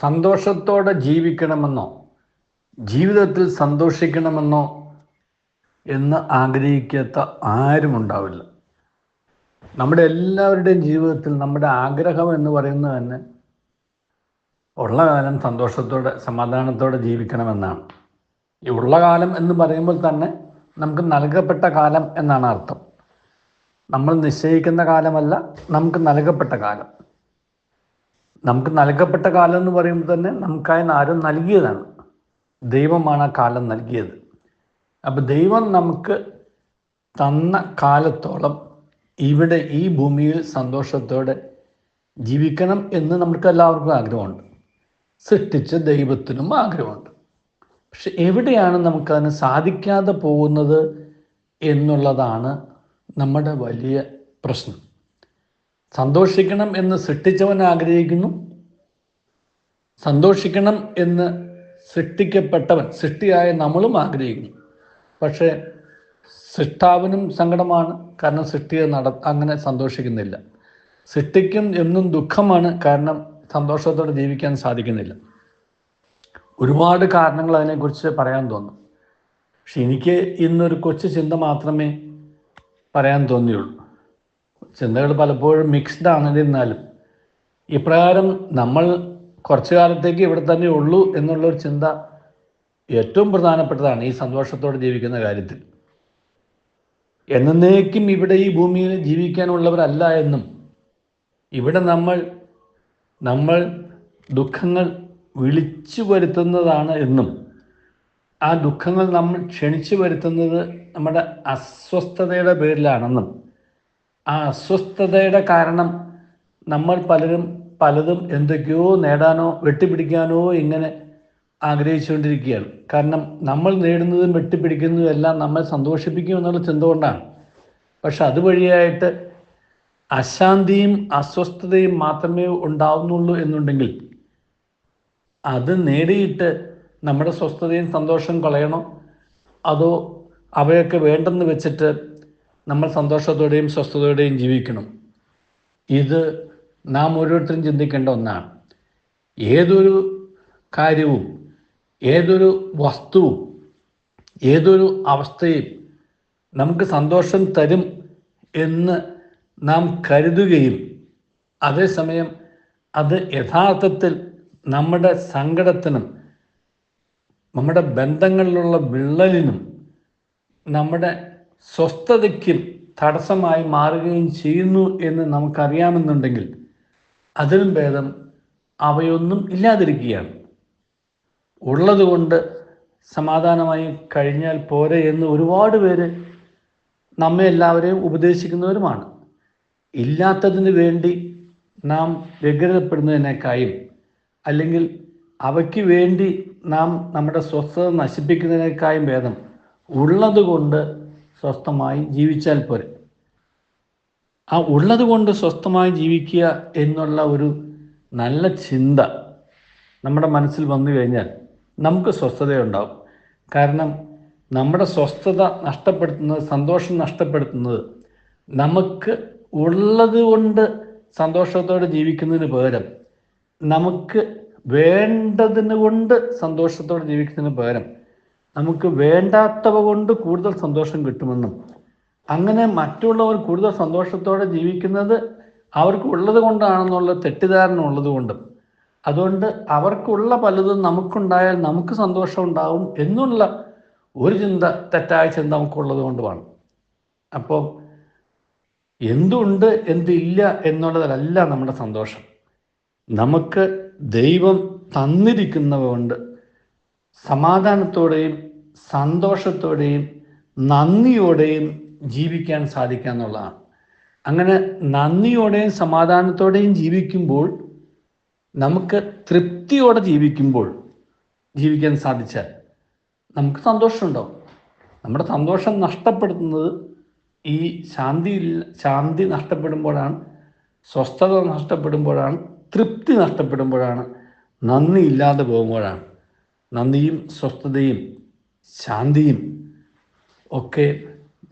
സന്തോഷത്തോടെ ജീവിക്കണമെന്നോ ജീവിതത്തിൽ സന്തോഷിക്കണമെന്നോ എന്ന് ആഗ്രഹിക്കാത്ത ആരും ഉണ്ടാവില്ല. നമ്മുടെ എല്ലാവരുടെയും ജീവിതത്തിൽ നമ്മുടെ ആഗ്രഹം എന്ന് പറയുന്നത് തന്നെ ഉള്ള കാലം സന്തോഷത്തോടെ സമാധാനത്തോടെ ജീവിക്കണമെന്നാണ്. ഈ ഉള്ള കാലം എന്ന് പറയുമ്പോൾ തന്നെ നമുക്ക് നൽകപ്പെട്ട കാലം എന്നാണ് അർത്ഥം. നമ്മൾ നിശ്ചയിക്കുന്ന കാലമല്ല നമുക്ക് നൽകപ്പെട്ട കാലം. നമുക്ക് നൽകപ്പെട്ട കാലം എന്ന് പറയുമ്പോൾ തന്നെ നമുക്കായി ആരും നൽകിയതാണ്. ദൈവമാണ് ആ കാലം നൽകിയത്. അപ്പം ദൈവം നമുക്ക് തന്ന കാലത്തോളം ഇവിടെ ഈ ഭൂമിയിൽ സന്തോഷത്തോടെ ജീവിക്കണം എന്ന് നമുക്ക് എല്ലാവർക്കും ആഗ്രഹമുണ്ട്. സൃഷ്ടിച്ച ദൈവത്തിനും ആഗ്രഹമുണ്ട്. പക്ഷെ എവിടെയാണ് നമുക്കതിന് സാധിക്കാതെ പോകുന്നത് എന്നുള്ളതാണ് നമ്മുടെ വലിയ പ്രശ്നം. സന്തോഷിക്കണം എന്ന് സൃഷ്ടിച്ചവൻ ആഗ്രഹിക്കുന്നു. സന്തോഷിക്കണം എന്ന് സൃഷ്ടിക്കപ്പെട്ടവൻ സൃഷ്ടിയായ നമ്മളും ആഗ്രഹിക്കുന്നു. പക്ഷേ സൃഷ്ടാവിനും സങ്കടമാണ്. കാരണം സൃഷ്ടിയെ നട അങ്ങനെ സന്തോഷിക്കുന്നില്ല. സൃഷ്ടിക്കും എന്നും ദുഃഖമാണ്. കാരണം സന്തോഷത്തോടെ ജീവിക്കാൻ സാധിക്കുന്നില്ല. ഒരുപാട് കാരണങ്ങൾ അതിനെക്കുറിച്ച് പറയാൻ തോന്നും. പക്ഷെ എനിക്ക് ഇന്നൊരു കൊച്ചു ചിന്ത മാത്രമേ പറയാൻ തോന്നിയുള്ളൂ. ചിന്തകൾ പലപ്പോഴും മിക്സ്ഡ് ആണെന്നിരുന്നാലും ഇപ്രകാരം നമ്മൾ കുറച്ചു കാലത്തേക്ക് ഇവിടെ തന്നെ ഉള്ളൂ എന്നുള്ളൊരു ചിന്ത ഏറ്റവും പ്രധാനപ്പെട്ടതാണ് ഈ സന്തോഷത്തോടെ ജീവിക്കുന്ന കാര്യത്തിൽ. എന്നേക്കും ഇവിടെ ഈ ഭൂമിയിൽ ജീവിക്കാനുള്ളവരല്ല എന്നും ഇവിടെ നമ്മൾ നമ്മൾ ദുഃഖങ്ങൾ വിളിച്ചു വരുത്തുന്നതാണ് എന്നും ആ ദുഃഖങ്ങൾ നമ്മൾ ക്ഷണിച്ചു വരുത്തുന്നത് നമ്മുടെ അസ്വസ്ഥതയുടെ പേരിലാണെന്നും ആ അസ്വസ്ഥതയുടെ കാരണം നമ്മൾ പലരും പലതും എന്തൊക്കെയോ നേടാനോ വെട്ടിപ്പിടിക്കാനോ ഇങ്ങനെ ആഗ്രഹിച്ചുകൊണ്ടിരിക്കുകയാണ്. കാരണം നമ്മൾ നേടുന്നതും വെട്ടിപ്പിടിക്കുന്നതും എല്ലാം നമ്മെ സന്തോഷിപ്പിക്കും എന്നുള്ള ചിന്ത കൊണ്ടാണ്. പക്ഷെ അതുവഴിയായിട്ട് അശാന്തിയും അസ്വസ്ഥതയും മാത്രമേ ഉണ്ടാവുന്നുള്ളൂ എന്നുണ്ടെങ്കിൽ അത് നേടിയിട്ട് നമ്മുടെ സ്വസ്ഥതയും സന്തോഷം കളയണോ? അതോ അവയൊക്കെ വേണ്ടെന്ന് വെച്ചിട്ട് നമ്മൾ സന്തോഷത്തോടെയും സ്വസ്ഥതയോടെയും ജീവിക്കണം. ഇത് നാം ഓരോരുത്തരും ചിന്തിക്കേണ്ട ഒന്നാണ്. ഏതൊരു കാര്യവും ഏതൊരു വസ്തുവും ഏതൊരു അവസ്ഥയും നമുക്ക് സന്തോഷം തരും എന്ന് നാം കരുതുകയും അതേസമയം അത് യഥാർത്ഥത്തിൽ നമ്മുടെ സങ്കടത്തിനും നമ്മുടെ ബന്ധങ്ങളിലുള്ള വിള്ളലിനും നമ്മുടെ സ്വസ്ഥതയ്ക്കും തടസ്സമായി മാറുകയും ചെയ്യുന്നു എന്ന് നമുക്കറിയാമെന്നുണ്ടെങ്കിൽ അതിലും ഭേദം അവയൊന്നും ഇല്ലാതിരിക്കുകയാണ്. ഉള്ളതുകൊണ്ട് സമാധാനമായി കഴിഞ്ഞാൽ പോരെ എന്ന് ഒരുപാട് പേര് നമ്മെ എല്ലാവരെയും ഉപദേശിക്കുന്നവരുമാണ്. ഇല്ലാത്തതിന് വേണ്ടി നാം വ്യഗ്രതപ്പെടുന്നതിനേക്കായും അല്ലെങ്കിൽ അവയ്ക്ക് വേണ്ടി നാം നമ്മുടെ സ്വസ്ഥത നശിപ്പിക്കുന്നതിനേക്കായും ഭേദം ഉള്ളത് കൊണ്ട് സ്വസ്ഥമായി ജീവിച്ചാൽ പോരെ. ആ ഉള്ളത് കൊണ്ട് സ്വസ്ഥമായി ജീവിക്കുക എന്നുള്ള ഒരു നല്ല ചിന്ത നമ്മുടെ മനസ്സിൽ വന്നു കഴിഞ്ഞാൽ നമുക്ക് സ്വസ്ഥതയുണ്ടാവും. കാരണം നമ്മുടെ സ്വസ്ഥത നഷ്ടപ്പെടുത്തുന്നത് സന്തോഷം നഷ്ടപ്പെടുത്തുന്നത് നമുക്ക് ഉള്ളത് കൊണ്ട് സന്തോഷത്തോടെ ജീവിക്കുന്നതിന് പകരം നമുക്ക് വേണ്ടതിന് കൊണ്ട് സന്തോഷത്തോടെ ജീവിക്കുന്നതിന് പകരം നമുക്ക് വേണ്ടാത്തവ കൊണ്ട് കൂടുതൽ സന്തോഷം കിട്ടുമെന്നും അങ്ങനെ മറ്റുള്ളവർ കൂടുതൽ സന്തോഷത്തോടെ ജീവിക്കുന്നത് അവർക്ക് ഉള്ളത് കൊണ്ടാണെന്നുള്ള തെറ്റിദ്ധാരണ ഉള്ളത് കൊണ്ടും അതുകൊണ്ട് അവർക്കുള്ള പലതും നമുക്കുണ്ടായാൽ നമുക്ക് സന്തോഷം ഉണ്ടാവും എന്നുള്ള ഒരു ചിന്ത തെറ്റായ ചിന്ത നമുക്കുള്ളത് കൊണ്ടുമാണ്. അപ്പോൾ എന്തുണ്ട് എന്തില്ല എന്നുള്ളതല്ല നമ്മുടെ സന്തോഷം. നമുക്ക് ദൈവം തന്നിരിക്കുന്നവ കൊണ്ട് സമാധാനത്തോടെയും സന്തോഷത്തോടെയും നന്ദിയോടെയും ജീവിക്കാൻ സാധിക്കുക എന്നുള്ളതാണ്. അങ്ങനെ നന്ദിയോടെയും സമാധാനത്തോടെയും ജീവിക്കുമ്പോൾ നമുക്ക് തൃപ്തിയോടെ ജീവിക്കുമ്പോൾ ജീവിക്കാൻ സാധിച്ചാൽ നമുക്ക് സന്തോഷമുണ്ടാവും. നമ്മുടെ സന്തോഷം നഷ്ടപ്പെടുത്തുന്നത് ഈ ശാന്തി ശാന്തി നഷ്ടപ്പെടുമ്പോഴാണ് സ്വസ്ഥത നഷ്ടപ്പെടുമ്പോഴാണ് തൃപ്തി നഷ്ടപ്പെടുമ്പോഴാണ് നന്ദി ഇല്ലാതെ പോകുമ്പോഴാണ്. നന്ദിയും സ്വസ്ഥതയും ശാന്തിയും ഒക്കെ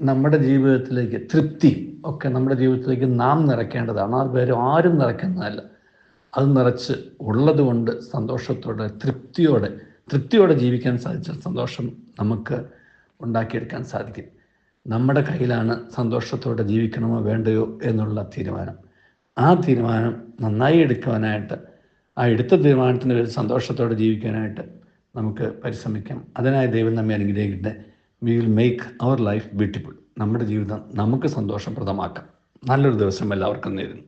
നമ്മുടെ ജീവിതത്തിലേക്ക് തൃപ്തി ഒക്കെ നമ്മുടെ ജീവിതത്തിലേക്ക് നാം നിറയ്ക്കേണ്ടതാണ്. ആ വേറെ ആരും നിറയ്ക്കുന്നതല്ല. അത് നിറച്ച് ഉള്ളതുകൊണ്ട് സന്തോഷത്തോടെ തൃപ്തിയോടെ തൃപ്തിയോടെ ജീവിക്കാൻ സാധിച്ചാൽ സന്തോഷം നമുക്ക് ഉണ്ടാക്കിയെടുക്കാൻ സാധിക്കും. നമ്മുടെ കയ്യിലാണ് സന്തോഷത്തോടെ ജീവിക്കണമോ വേണ്ടയോ എന്നുള്ള തീരുമാനം. ആ തീരുമാനം നന്നായി എടുക്കുവാനായിട്ട് ആ എടുത്ത തീരുമാനത്തിന് ഒരു സന്തോഷത്തോടെ ജീവിക്കാനായിട്ട് നമുക്ക് പരിശ്രമിക്കാം. അതിനായി ദൈവം നമ്മെ അനുഗ്രഹിക്കട്ടെ. We will make our life beautiful നമ്മുടെ ജീവിതം നമുക്ക് സന്തോഷപ്രദമാക്കാം. നല്ലൊരു ദിവസം എല്ലാവർക്കും നേരുന്നു.